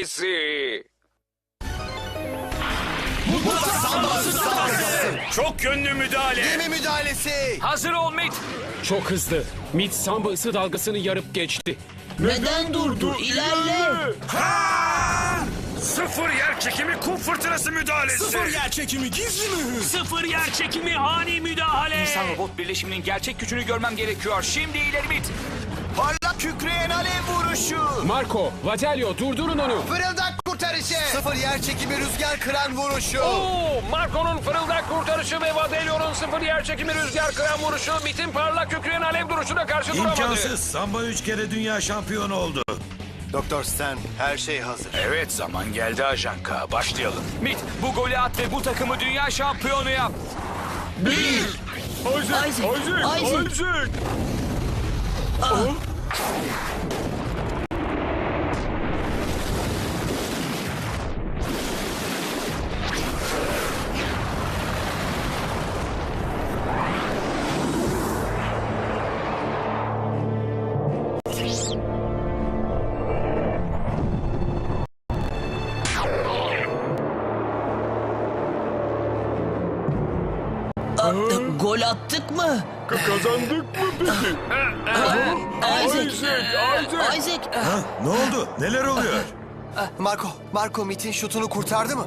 Crazy. Çok yönlü müdahale. Gemi müdahalesi. Hazır ol Mit. Çok hızlı. Mid samba ısı dalgasını yarıp geçti. Neden durdu? İlerle. Sıfır yer çekimi kum fırtınası müdahalesi. Sıfır yer çekimi gizli mi? Sıfır yer çekimi ani müdahale. İnsan robot birleşiminin gerçek gücünü görmem gerekiyor. Şimdi ileri Mit. Kükreyen alev vuruşu. Marco, Vatelio durdurun onu. Fırıldak kurtarışı. Sıfır yer çekimi rüzgar kıran vuruşu. Oo, Marco'nun fırıldak kurtarışı ve Vadelio'nun sıfır yer çekimi rüzgar kıran vuruşu Mit'in parlak kükreyen alev duruşuna karşı duramadı. İmkansız. Samba üç kere dünya şampiyonu oldu. Doktor Stan her şey hazır. Evet zaman geldi ajanka. Başlayalım. Mit bu golü at ve bu takımı dünya şampiyonu yap. Isaac. Isaac. Aa, Yeah. Oldu? Neler oluyor? Marco, Marco Mit'in şutunu kurtardı mı?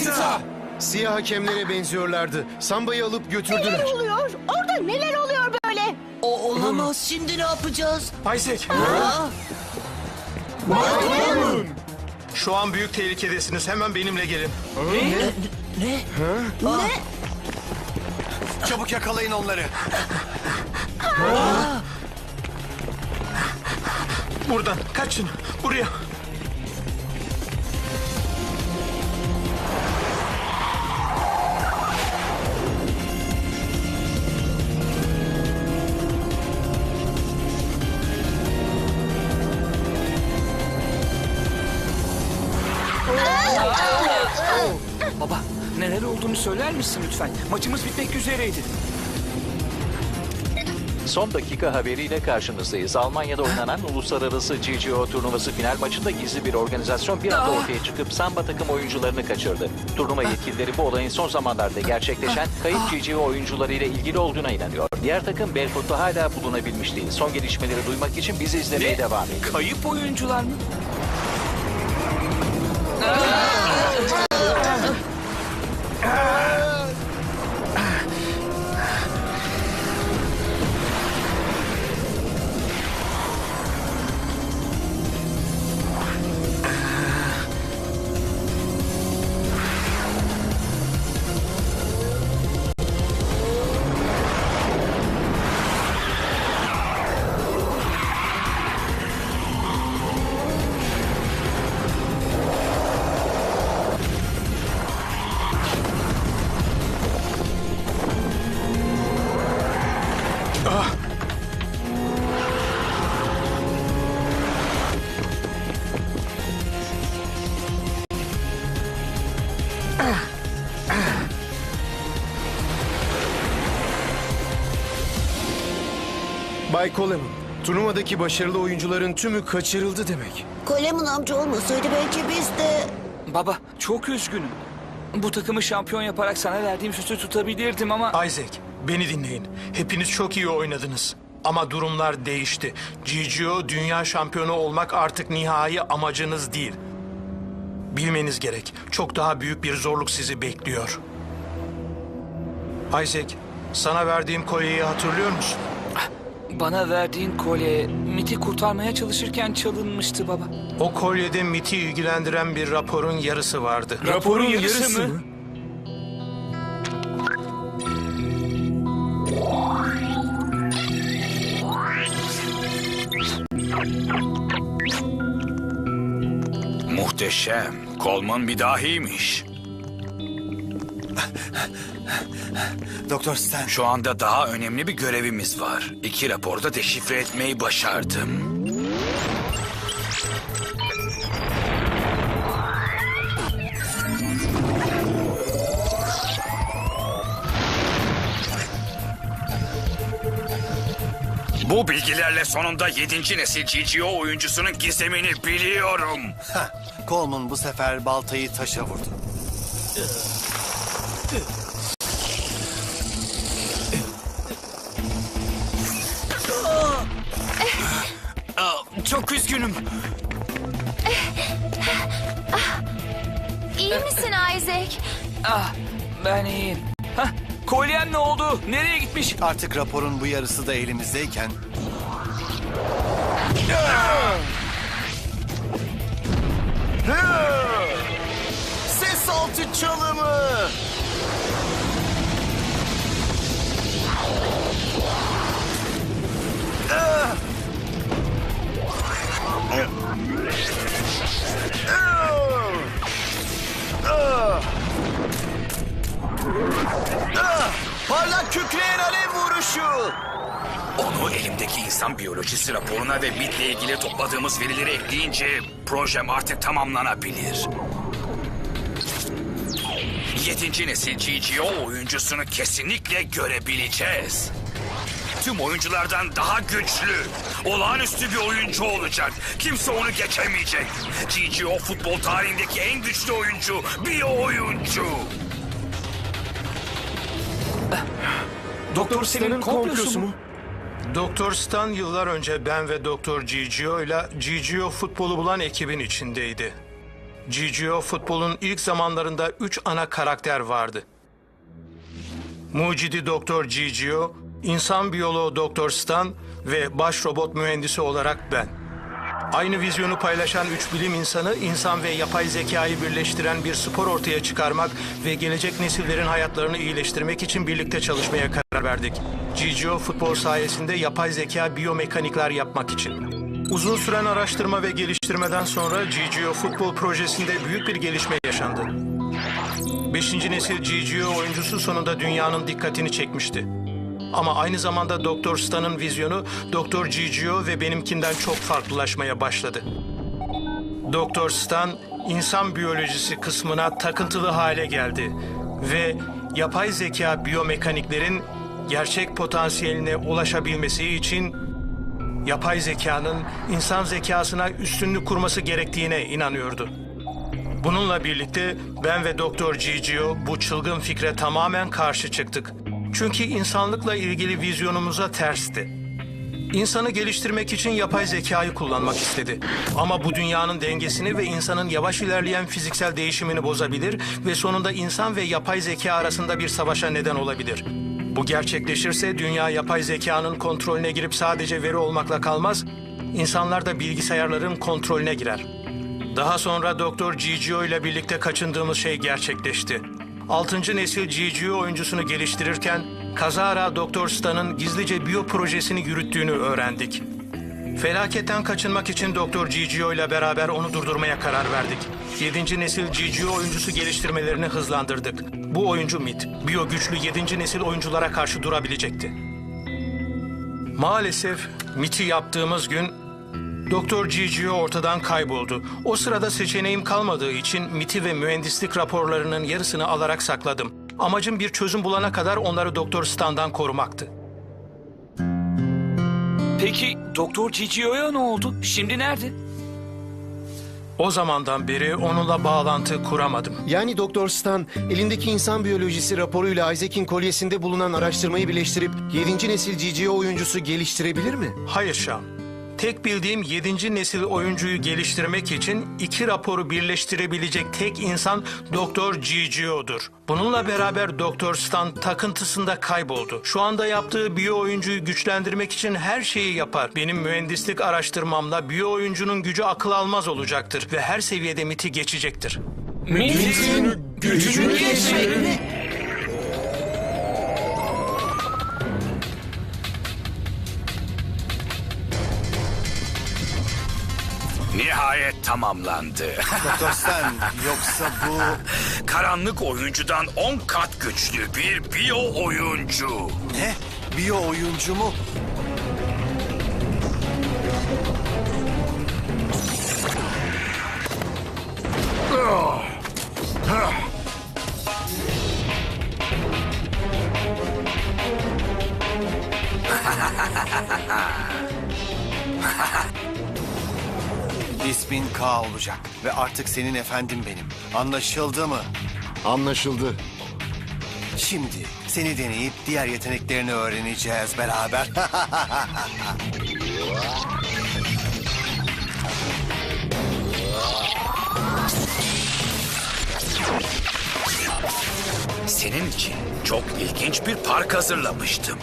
Zita. Siyah hakemlere benziyorlardı. Sambayı alıp götürdüler. Neler oluyor? Orada neler oluyor böyle? O olamaz. Şimdi ne yapacağız? Isaac, Aa, şu an büyük tehlikedesiniz. Hemen benimle gelin. ne? Çabuk yakalayın onları. Buradan kaçın. Buraya. Olduğunu söyler misin lütfen? Maçımız bitmek üzereydi. Son dakika haberiyle karşınızdayız. Almanya'da oynanan Uluslararası GGO turnuvası final maçında gizli bir organizasyon bir anda ortaya çıkıp samba takım oyuncularını kaçırdı. Turnuva yetkilileri bu olayın son zamanlarda gerçekleşen kayıp GGO oyuncularıyla ilgili olduğuna inanıyor. Diğer takım Belfort'ta hala bulunabilmiş değil. Son gelişmeleri duymak için bizi izlemeye devam edin. Kayıp oyuncular mı? Bay Coleman, turnuvadaki başarılı oyuncuların tümü kaçırıldı demek. Kolemun amca olmasaydı belki biz de... Baba çok üzgünüm. Bu takımı şampiyon yaparak sana verdiğim sözü tutabilirdim ama... Isaac, beni dinleyin. Hepiniz çok iyi oynadınız. Ama durumlar değişti. GGO dünya şampiyonu olmak artık nihai amacınız değil. Bilmeniz gerek. Çok daha büyük bir zorluk sizi bekliyor. Isaac, sana verdiğim kolyeyi hatırlıyor musun? Bana verdiğin kolye Mit'i kurtarmaya çalışırken çalınmıştı baba. O kolyede MIT'i ilgilendiren bir raporun yarısı vardı. Raporun, Raporun yarısı, yarısı mı? mı? Muhteşem. Coleman bir dahiymiş. Doktor Stan. Şu anda daha önemli bir görevimiz var. İki raporda deşifre etmeyi başardım. Bu bilgilerle sonunda 7. nesil GGO oyuncusunun gizemini biliyorum. Heh, Coleman bu sefer baltayı taşa vurdu. Üzgünüm. İyi misin Isaac? Ah, ben iyiyim. Hah, kolyem ne oldu? Nereye gitmiş? Artık raporun bu yarısı da elimizdeyken Ses altı çalımı. Parlak kükreyen alev vuruşu. Onu elimdeki insan biyolojisi raporuna ve MIT ile ilgili topladığımız verileri ekleyince projem artık tamamlanabilir. Yedinci nesil GGO oyuncusunu kesinlikle görebileceğiz. Tüm oyunculardan daha güçlü, olağanüstü bir oyuncu olacak. Kimse onu geçemeyecek. GGO futbol tarihindeki en güçlü oyuncu, bir oyuncu. Doktor Stan'ın komplosu mu? Doktor Stan yıllar önce ben ve Doktor GGO ile GGO futbolu bulan ekibin içindeydi. GGO futbolun ilk zamanlarında üç ana karakter vardı. Mucidi Doktor GGO, insan biyoloğu Doktor Stan ve baş robot mühendisi olarak ben. Aynı vizyonu paylaşan üç bilim insanı insan ve yapay zekayı birleştiren bir spor ortaya çıkarmak ve gelecek nesillerin hayatlarını iyileştirmek için birlikte çalışmaya karar verdik. GGO futbol sayesinde yapay zeka biyomekanikler yapmak için. Uzun süren araştırma ve geliştirmeden sonra GGO futbol projesinde büyük bir gelişme yaşandı. Beşinci nesil GGO oyuncusu sonunda dünyanın dikkatini çekmişti. Ama aynı zamanda Doktor Stan'ın vizyonu Doktor GGO ve benimkinden çok farklılaşmaya başladı. Doktor Stan insan biyolojisi kısmına takıntılı hale geldi ve yapay zeka biyomekaniklerin gerçek potansiyeline ulaşabilmesi için yapay zekanın insan zekasına üstünlük kurması gerektiğine inanıyordu. Bununla birlikte ben ve Doktor GGO bu çılgın fikre tamamen karşı çıktık. Çünkü insanlıkla ilgili vizyonumuza tersti. İnsanı geliştirmek için yapay zekayı kullanmak istedi. Ama bu dünyanın dengesini ve insanın yavaş ilerleyen fiziksel değişimini bozabilir ve sonunda insan ve yapay zeka arasında bir savaşa neden olabilir. Bu gerçekleşirse dünya yapay zekanın kontrolüne girip sadece veri olmakla kalmaz, insanlar da bilgisayarların kontrolüne girer. Daha sonra Doktor GGO ile birlikte kaçındığımız şey gerçekleşti. 6. nesil GGO oyuncusunu geliştirirken kazara Doktor Stan'ın gizlice biyo projesini yürüttüğünü öğrendik. Felaketten kaçınmak için Doktor GGO ile beraber onu durdurmaya karar verdik. 7. nesil GGO oyuncusu geliştirmelerini hızlandırdık. Bu oyuncu MIT, biyo güçlü 7. nesil oyunculara karşı durabilecekti. Maalesef MIT'i yaptığımız gün Doktor GGO ortadan kayboldu. O sırada seçeneğim kalmadığı için MIT'i ve mühendislik raporlarının yarısını alarak sakladım. Amacım bir çözüm bulana kadar onları Doktor Stan'dan korumaktı. Peki Doktor GGO'ya ne oldu? Şimdi nerede? O zamandan beri onunla bağlantı kuramadım. Yani Doktor Stan elindeki insan biyolojisi raporuyla Isaac'in kolyesinde bulunan araştırmayı birleştirip 7. nesil GGO oyuncusu geliştirebilir mi? Hayır Şam. Tek bildiğim 7. nesil oyuncuyu geliştirmek için iki raporu birleştirebilecek tek insan Doktor GGO'dur. Bununla beraber Doktor Stan takıntısında kayboldu. Şu anda yaptığı biyo oyuncuyu güçlendirmek için her şeyi yapar. Benim mühendislik araştırmamla biyo oyuncunun gücü akıl almaz olacaktır ve her seviyede miti geçecektir. Metin gücünü geçmek mi? Nihayet tamamlandı. Doktor Stan yoksa bu... Karanlık oyuncudan 10 kat güçlü bir biyo oyuncu. Ne? Biyo oyuncu mu? Ve artık senin efendim benim. Anlaşıldı mı? Anlaşıldı. Şimdi seni deneyip diğer yeteneklerini öğreneceğiz beraber. Senin için çok ilginç bir park hazırlamıştım.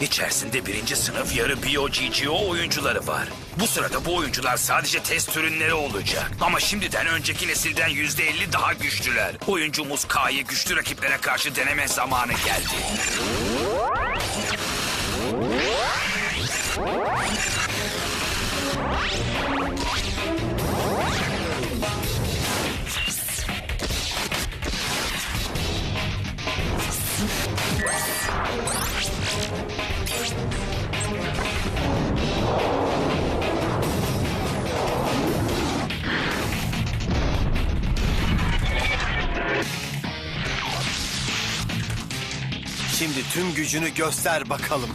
İçerisinde birinci sınıf yarı biyo GGO oyuncuları var. Bu sırada bu oyuncular sadece test ürünleri olacak. Ama şimdiden önceki nesilden yüzde elli daha güçlüler. Oyuncumuz K'yı güçlü rakiplere karşı deneme zamanı geldi. Şimdi tüm gücünü göster bakalım.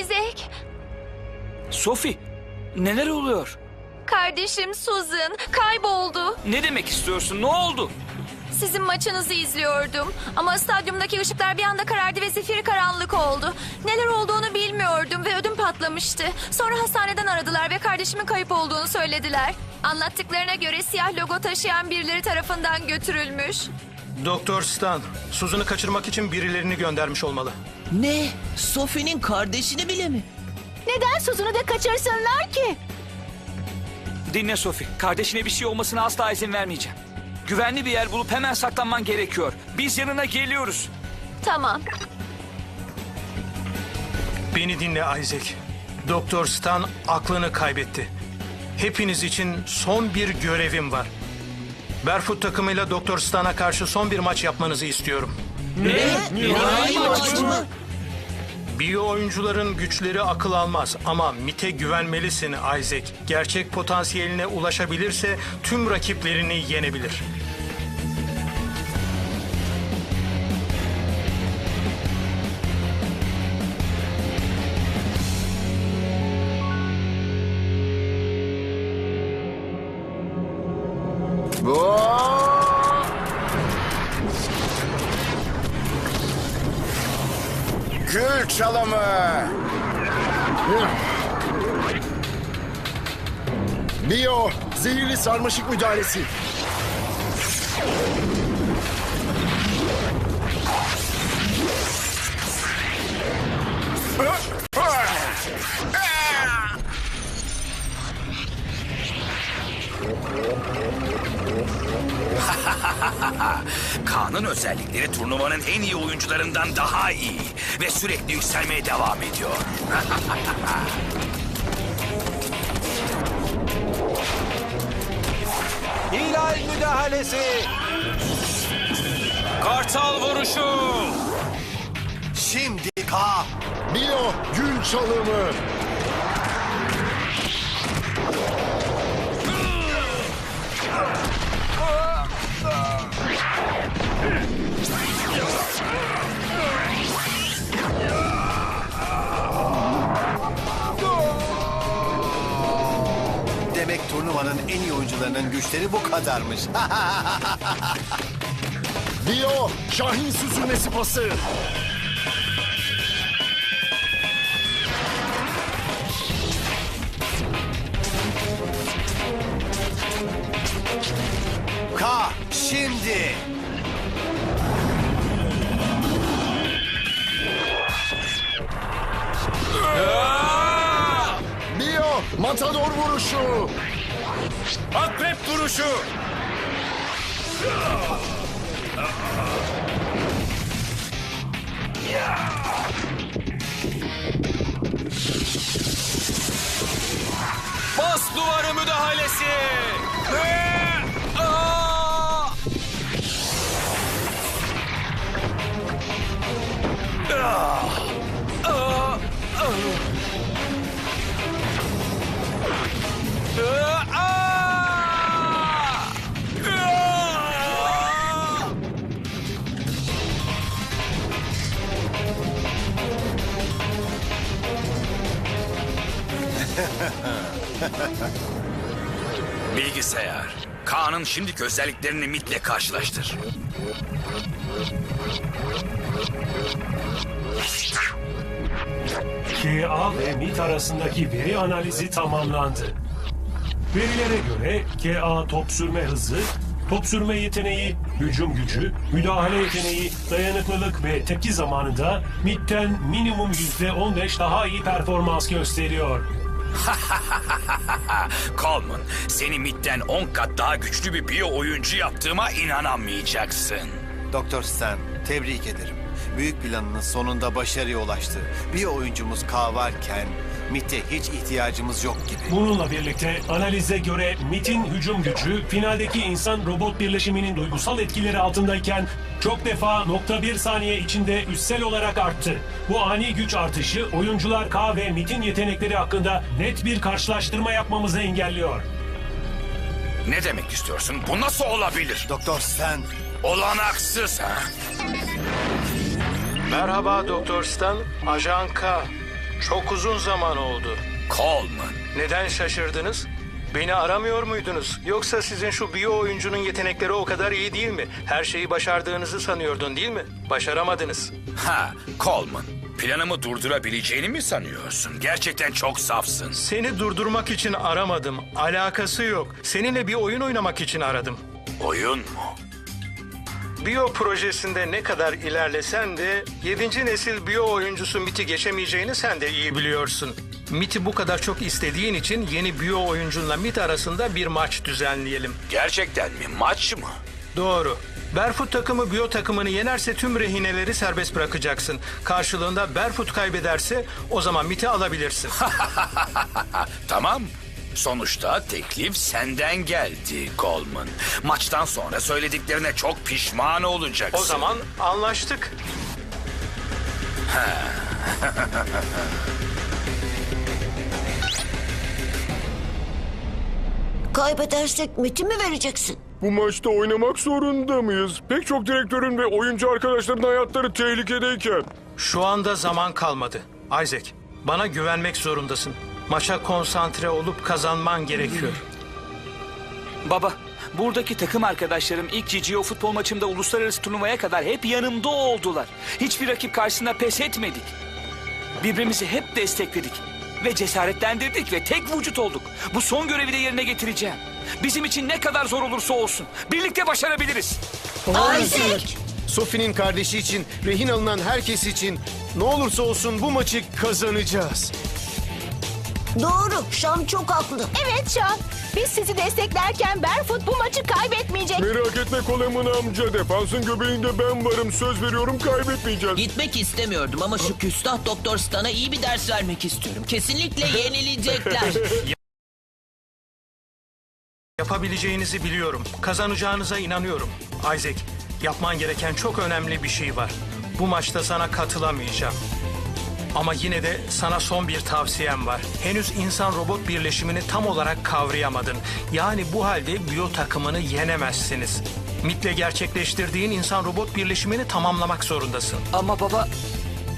Isaac, Sophie, neler oluyor? kardeşim Susan kayboldu. Ne demek istiyorsun? Ne oldu? Sizin maçınızı izliyordum. Ama stadyumdaki ışıklar bir anda karardı ve zifiri karanlık oldu. Neler olduğunu bilmiyordum ve ödüm patlamıştı. Sonra hastaneden aradılar ve kardeşimin kayıp olduğunu söylediler. Anlattıklarına göre siyah logo taşıyan birileri tarafından götürülmüş. Doktor Stan, Susan'ı kaçırmak için birilerini göndermiş olmalı. Ne? Sophie'nin kardeşini bile mi? Neden Suzun'u da kaçırsınlar ki? Dinle Sophie. Kardeşine bir şey olmasına asla izin vermeyeceğim. Güvenli bir yer bulup hemen saklanman gerekiyor. Biz yanına geliyoruz. Tamam. Beni dinle Isaac. Doktor Stan aklını kaybetti. Hepiniz için son bir görevim var. Barefoot takımıyla Doktor Stan'a karşı son bir maç yapmanızı istiyorum. Nihai maç mı? Biyo oyuncuların güçleri akıl almaz ama MIT'e güvenmelisin Isaac. Gerçek potansiyeline ulaşabilirse tüm rakiplerini yenebilir. Gül çalımı. Bio, zehirli sarmaşık müdahalesi. Kaan'ın özellikleri turnuvanın en iyi oyuncularından daha iyi ve sürekli yükselmeye devam ediyor. Hilal müdahalesi. Kartal vuruşu. Şimdi K. Bio, gül çalımı. Turnuvanın en iyi oyuncularının güçleri bu kadarmış. Bio, Şahin süzülmesi pası. K. Şimdi. Bio, matador vuruşu. Akrep duruşu. Bas duvarı müdahalesi. Aa! Bilgisayar. Kaan'ın şimdiki özelliklerini MIT'le karşılaştır. KA ve MIT arasındaki veri analizi tamamlandı. Verilere göre KA top sürme hızı, top sürme yeteneği, hücum gücü, müdahale yeteneği, dayanıklılık ve tepki zamanında MIT'ten minimum %15 daha iyi performans gösteriyor. Coleman, seni MIT'ten 10 kat daha güçlü bir biyo oyuncu yaptığıma inanamayacaksın. Doktor Stan, tebrik ederim. Büyük planının sonunda başarıya ulaştı. Bir oyuncumuz K varken MIT'e hiç ihtiyacımız yok gibi. Bununla birlikte analize göre MIT'in hücum gücü finaldeki insan-robot birleşiminin duygusal etkileri altındayken çok defa nokta bir saniye içinde üssel olarak arttı. Bu ani güç artışı oyuncular K ve MIT'in yetenekleri hakkında net bir karşılaştırma yapmamızı engelliyor. Ne demek istiyorsun? Bu nasıl olabilir? Doktor Stan, Olanaksız ha? Merhaba Doktor Stan, Ajan K. Çok uzun zaman oldu. Coleman. Neden şaşırdınız? Beni aramıyor muydunuz? Yoksa sizin şu biyo oyuncunun yetenekleri o kadar iyi değil mi? Her şeyi başardığınızı sanıyordun değil mi? Başaramadınız. Ha, Coleman. Planımı durdurabileceğini mi sanıyorsun? Gerçekten çok safsın. Seni durdurmak için aramadım. Alakası yok. Seninle bir oyun oynamak için aradım. Oyun mu? Biyo projesinde ne kadar ilerlesen de 7. nesil biyo oyuncusu MIT'i geçemeyeceğini sen de iyi biliyorsun. MIT'i bu kadar çok istediğin için yeni biyo oyuncunla MIT arasında bir maç düzenleyelim. Gerçekten mi? Maç mı? Doğru. Barefoot takımı biyo takımını yenerse tüm rehineleri serbest bırakacaksın. Karşılığında Barefoot kaybederse o zaman MIT'i alabilirsin. Tamam. Sonuçta teklif senden geldi Coleman. Maçtan sonra söylediklerine çok pişman olacaksın. o zaman anlaştık. Kaybedersek MIT'i mi vereceksin? Bu maçta oynamak zorunda mıyız? Pek çok direktörün ve oyuncu arkadaşların hayatları tehlikedeyken. Şu anda zaman kalmadı. Isaac, bana güvenmek zorundasın. Maça konsantre olup kazanman gerekiyor. Baba, buradaki takım arkadaşlarım ilk GGO futbol maçımda uluslararası turnuvaya kadar hep yanımda oldular. Hiçbir rakip karşısında pes etmedik. Birbirimizi hep destekledik ve cesaretlendirdik ve tek vücut olduk. Bu son görevi de yerine getireceğim. Bizim için ne kadar zor olursa olsun birlikte başarabiliriz. Isaac! Sophie'nin kardeşi için, rehin alınan herkes için ne olursa olsun bu maçı kazanacağız. Doğru, Şam çok haklı. Evet Şan. Biz sizi desteklerken Barefoot bu maçı kaybetmeyecek. Merak etme Coleman amca. Defansın göbeğinde ben varım. Söz veriyorum kaybetmeyeceğiz. Gitmek istemiyordum ama şu küstah Doktor Stan'a iyi bir ders vermek istiyorum. Kesinlikle yenilecekler. Yapabileceğinizi biliyorum. Kazanacağınıza inanıyorum. Isaac, yapman gereken çok önemli bir şey var. Bu maçta sana katılamayacağım. Ama yine de sana son bir tavsiyem var. Henüz insan-robot birleşimini tam olarak kavrayamadın. Yani bu halde biyo takımını yenemezsiniz. MIT'le gerçekleştirdiğin insan-robot birleşimini tamamlamak zorundasın. Ama baba,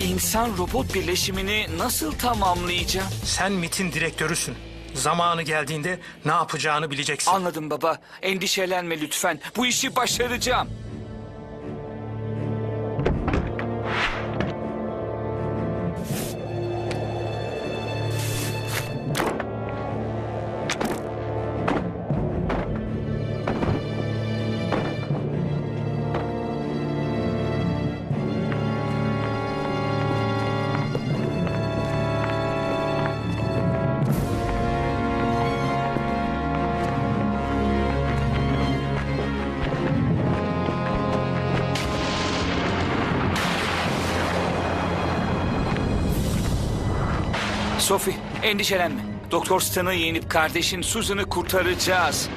insan robot birleşimini nasıl tamamlayacağım? Sen MIT'in direktörüsün. Zamanı geldiğinde ne yapacağını bileceksin. Anladım baba. Endişelenme lütfen. Bu işi başaracağım. Sophie, endişelenme. Doktor Stan'ı yenip kardeşin Susan'ı kurtaracağız.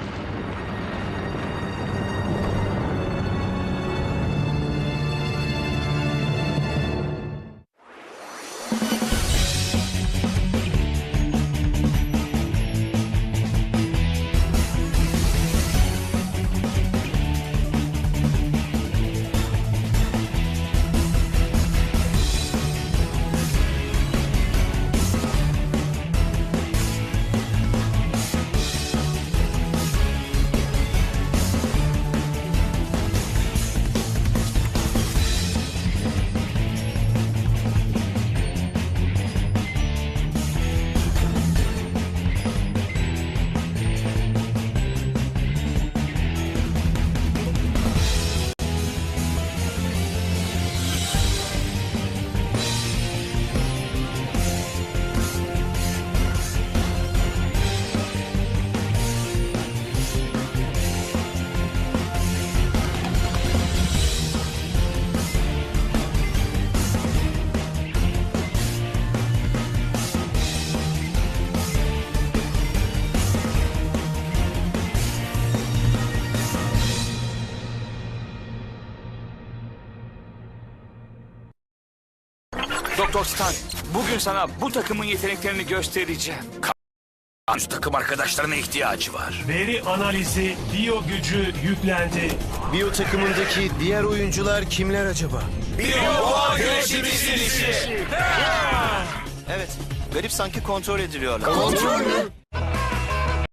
Bugün sana bu takımın yeteneklerini göstereceğim. Üst takım arkadaşlarına ihtiyacı var. Veri analizi biyo gücü yüklendi. Biyo takımındaki diğer oyuncular kimler acaba? Evet, garip sanki kontrol ediliyorlar. Kontrol mü?